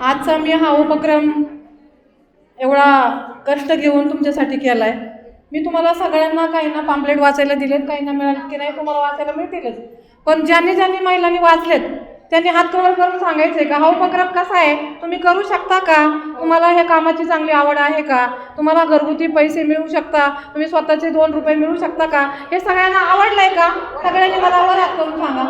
आजचा मी हा उपक्रम एवढा कष्ट घेऊन तुमच्यासाठी केला आहे मी तुम्हाला सगळ्यांना काही ना पाम्पलेट वाचायला दिलेत काही ना मिळाले की नाही तुम्हाला वाचायला मिळतीलच. पण ज्यांनी ज्यांनी महिलांनी वाचलेत त्यांनी हात कवर करून सांगायचं आहे का हा उपक्रम कसा आहे? तुम्ही करू शकता का? तुम्हाला हे कामाची चांगली आवड आहे का? तुम्हाला घरगुती पैसे मिळू शकता? तुम्ही स्वतःचे दोन रुपये मिळू शकता का? हे सगळ्यांना आवडलं आहे का? सगळ्यांनी मला वर हात करून सांगा.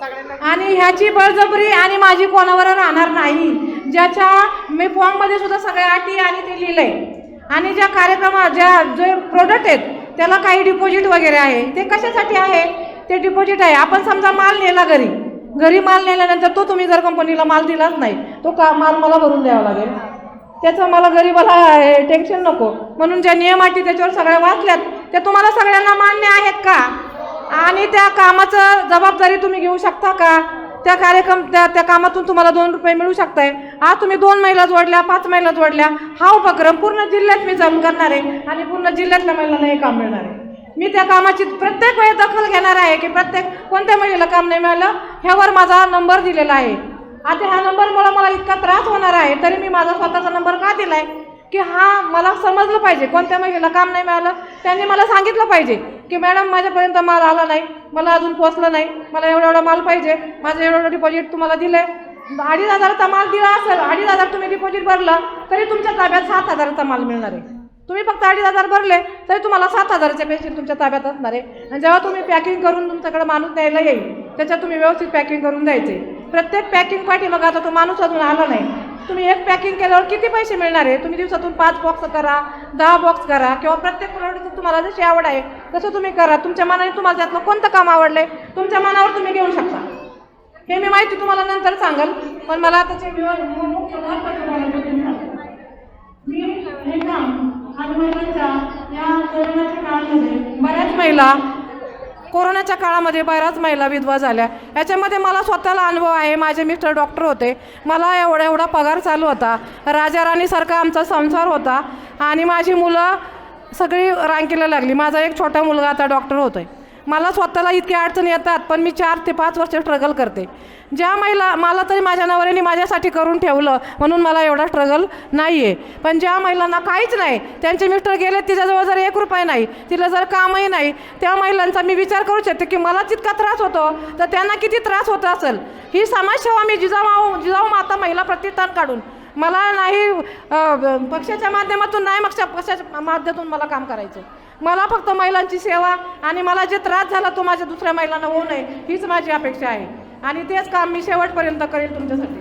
आणि ह्याची बळजबरी आणि माझी कोणावर राहणार नाही. ज्याच्या मी फॉर्ममध्ये सुद्धा सगळ्या अटी आणि ते लिहिलं आहे आणि ज्या कार्यक्रमा ज्या जे प्रोडक्ट आहेत त्याला काही डिपॉझिट वगैरे आहे. ते कशासाठी आहे? ते डिपॉझिट आहे. आपण समजा माल नेला घरी. घरी माल नेल्यानंतर तो तुम्ही जर कंपनीला माल दिलाच नाही तो का माल मला भरून द्यावा लागेल? त्याचं मला गरीबाला टेन्शन नको. म्हणून ज्या नियमाची त्याच्यावर सगळ्या वाचल्यात त्या तुम्हाला सगळ्यांना मान्य आहेत का? आणि त्या कामाचं जबाबदारी तुम्ही घेऊ शकता का? त्या कार्यक्रम त्या त्या कामातून तुम्हाला दोन रुपये मिळू शकताय. आज तुम्ही दोन महिला जोडल्या पाच महिला जोडल्या हा उपक्रम पूर्ण जिल्ह्यात मी चालू करणार आहे आणि पूर्ण जिल्ह्यातल्या महिलांना हे काम मिळणार आहे. मी त्या कामाची प्रत्येक वेळी दखल घेणार आहे की प्रत्येक कोणत्या महिलेला काम नाही मिळालं ह्यावर माझा नंबर दिलेला आहे. आता ह्या नंबरमुळे मला इतका त्रास होणार आहे तरी मी माझा स्वतःचा नंबर का दिला आहे की हा मला समजलं पाहिजे. कोणत्या महिलेला काम नाही मिळालं त्यांनी मला सांगितलं पाहिजे की मॅडम माझ्यापर्यंत माल आला नाही. मला अजून पोचलं नाही. मला एवढा एवढा माल पाहिजे. माझं एवढं एवढं डिपॉझिट तुम्हाला दिलं आहे अडीच हजाराचा माल दिला असेल अडीच हजार तुम्ही डिपॉझिट भरलं तरी तुमच्या ताब्यात सात हजाराचा माल मिळणार आहे. तुम्ही फक्त अडीच हजार भरले तरी तुम्हाला सात हजाराचे पेन्शन तुमच्या ताब्यात असणार आहे. आणि जेव्हा तुम्ही पॅकिंग करून तुमच्याकडे माणूस द्यायला येईल त्याच्यात तुम्ही व्यवस्थित पॅकिंग करून द्यायचे. प्रत्येक पॅकिंग पाठी मग आता तो माणूस अजून आला नाही. तुम्ही एक पॅकिंग केल्यावर किती पैसे मिळणार आहे? तुम्ही दिवसातून पाच बॉक्स करा दहा बॉक्स करा किंवा प्रत्येक प्रोडक्टची तुम्हाला जशी आवड आहे तसं तुम्ही करा. तुमच्या मनाने तुम्हाला त्यातलं कोणतं काम आवडलं आहे तुमच्या मनावर तुम्ही घेऊ शकता. हे मी माहिती तुम्हाला नंतर सांगाल पण मला त्याचे मी हे काम महिलांच्या या कोरोनाच्या काळामध्ये बऱ्याच महिला कोरोनाच्या काळामध्ये बऱ्याच महिला विधवा झाल्या. याच्यामध्ये मला स्वतःला अनुभव आहे. माझे मिस्टर डॉक्टर होते. मला एवढा एवढा पगार चालू होता. राजाराणीसारखा आमचा संसार होता. आणि माझी मुलं सगळी रांकीला लागली. माझा एक छोटा मुलगा आता डॉक्टर होतो आहे मला स्वतःला इतक्या अडचणी येतात पण मी चार ते पाच वर्ष स्ट्रगल करते. ज्या महिला मला तरी माझ्या नवऱ्याने माझ्यासाठी करून ठेवलं म्हणून मला एवढा स्ट्रगल नाही आहे पण ज्या महिलांना काहीच नाही त्यांचे मिस्टर गेले तिच्याजवळ जर एक रुपये नाही तिला जर कामही नाही त्या महिलांचा मी विचार करू शकते की मला जितका त्रास होतो तर त्यांना किती त्रास होत असेल? ही समाजसेवा मी जिजाऊ जिजाऊ माता महिला प्रतिष्ठान काढून मला नाही पक्षाच्या माध्यमातून नाही मग पक्षाच्या माध्यमातून मला काम करायचं मला फक्त महिलांची सेवा आणि मला जे त्रास झाला तो माझ्या दुसऱ्या महिलांना होऊ नये हीच माझी अपेक्षा आहे. आणि तेच काम मी शेवटपर्यंत करेल तुमच्यासाठी.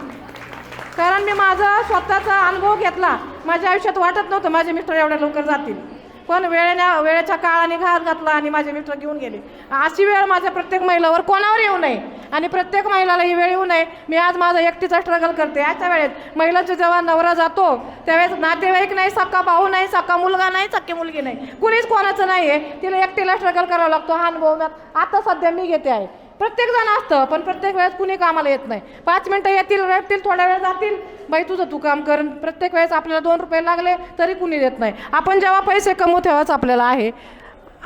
कारण मी माझा स्वतःचा अनुभव घेतला माझ्या आयुष्यात वाटत नव्हतं माझे मिस्टर एवढ्या लवकर जातील. पण वेळेने वेळेच्या काळाने घात घातला आणि माझे मिस्टर घेऊन गेले. अशी वेळ माझ्या प्रत्येक महिलावर कोणावर येऊ नये? आणि प्रत्येक महिलाला ही वेळ येऊ नये. मी आज माझा एकटीचा स्ट्रगल करते. याच्या वेळेत महिलाचा जेव्हा नवरा जातो त्यावेळेस नातेवाईक नाही सक्का भाऊ नाही सक्का मुलगा नाही सक्की मुलगी नाही. कुणीच कोणाचं नाही आहे तिला एकटीला स्ट्रगल करावा लागतो. हा अनुभव आता सध्या मी घेते आहे. प्रत्येक जण असतं पण प्रत्येक वेळेस कुणी कामाला येत नाही. पाच मिनटं येतील रेपतील थोड्या वेळ जातील. बाई तुझं तू काम कर. प्रत्येक वेळेस आपल्याला दोन रुपये लागले तरी कुणी देत नाही. आपण जेव्हा पैसे कमवू तेव्हाच आपल्याला आहे.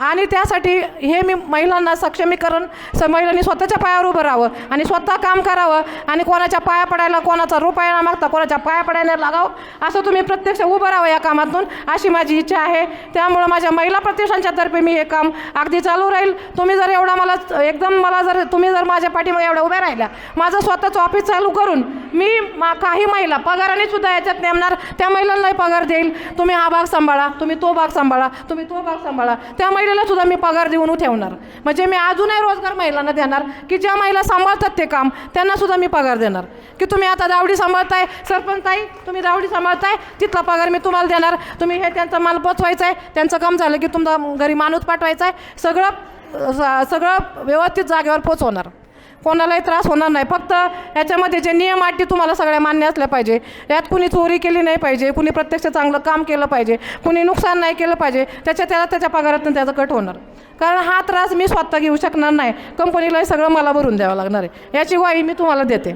आणि त्यासाठी हे मी महिलांना सक्षमीकरण स महिलांनी स्वतःच्या पायावर उभं राहावं आणि स्वतः काम करावं आणि कोणाच्या पाया पडायला कोणाचा रुपया न मागता कोणाच्या पाया पडायला लागावं असं तुम्ही प्रत्यक्ष उभं राहावं या कामातून अशी माझी इच्छा आहे. त्यामुळं माझ्या महिला प्रतिष्ठानच्या तर्फे मी हे काम अगदी चालू राहील. तुम्ही जर एवढा मला एकदम मला जर तुम्ही जर माझ्या पाठीमागे एवढ्या उभ्या राहिल्या माझं स्वतःचं ऑफिस चालू करून मी मा काही महिला पगाराने सुद्धा याच्यात नेमणार त्या महिलांनाही पगार देईल. तुम्ही हा भाग सांभाळा तुम्ही तो भाग सांभाळा तुम्ही तो भाग सांभाळा. त्या महिला महिलेला सुद्धा मी पगार देऊन ठेवणार. म्हणजे मी अजूनही रोजगार महिलांना देणार की ज्या महिला सांभाळतात ते काम त्यांना सुद्धा मी पगार देणार. की तुम्ही आता दावडी सांभाळताय सरपंच ताई तुम्ही दावडी सांभाळताय तिथला पगार मी तुम्हाला देणार. तुम्ही हे त्यांचा माल पोचवायचा आहे त्यांचं काम झालं की तुमचा घरी माणूस पाठवायचा आहे सगळं सगळं व्यवस्थित जागेवर पोचवणार. कोणालाही त्रास होणार नाही. फक्त याच्यामध्ये जे नियम आटी तुम्हाला सगळ्या मान्य असल्या पाहिजे. यात कुणी चोरी केली नाही पाहिजे कुणी प्रत्यक्ष चांगलं काम केलं पाहिजे कुणी नुकसान नाही केलं पाहिजे त्याच्या त्याला त्याच्या पगारातून त्याचं कट होणार. कारण हा त्रास मी स्वतः घेऊ शकणार नाही. कंपनीलाही सगळं मला भरून द्यावं लागणार आहे. याची ग्वाही मी तुम्हाला देते.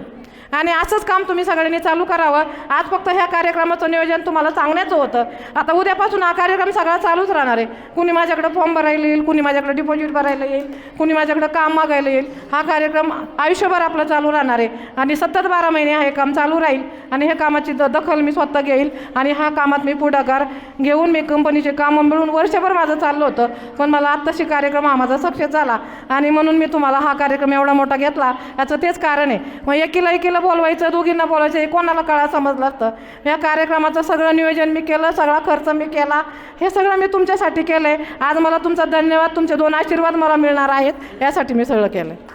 आणि असंच काम तुम्ही सगळ्यांनी चालू करावं. आज फक्त ह्या कार्यक्रमाचं नियोजन तुम्हाला सांगण्याचं होतं. आता उद्यापासून हा कार्यक्रम सगळा चालूच राहणार आहे. कुणी माझ्याकडं फॉर्म भरायला येईल कुणी माझ्याकडे डिपॉझिट भरायला येईल कुणी माझ्याकडं काम मागायला येईल. हा कार्यक्रम आयुष्यभर आपला चालू राहणार आहे. आणि सतत बारा महिने हे काम चालू राहील. आणि ह्या कामाची द दखल मी स्वतः घेईल. आणि हा कामात मी पुढाकार घेऊन मी कंपनीचे कामं मिळून वर्षभर माझं चाललं होतं. पण मला आत्ताशी कार्यक्रम हा माझा सक्सेस झाला. आणि म्हणून मी तुम्हाला हा कार्यक्रम एवढा मोठा घेतला. याचं तेच कारण आहे. मग एकीला एकीला बोलवायचं दोघींना बोलायचं हे कोणाला कळा समजलं असतं. या कार्यक्रमाचं सगळं नियोजन मी केलं सगळा खर्च मी केला. हे सगळं मी तुमच्यासाठी केलं आहे आज मला तुमचा धन्यवाद तुमचे दोन आशीर्वाद मला मिळणार आहेत यासाठी मी सगळं केलं आहे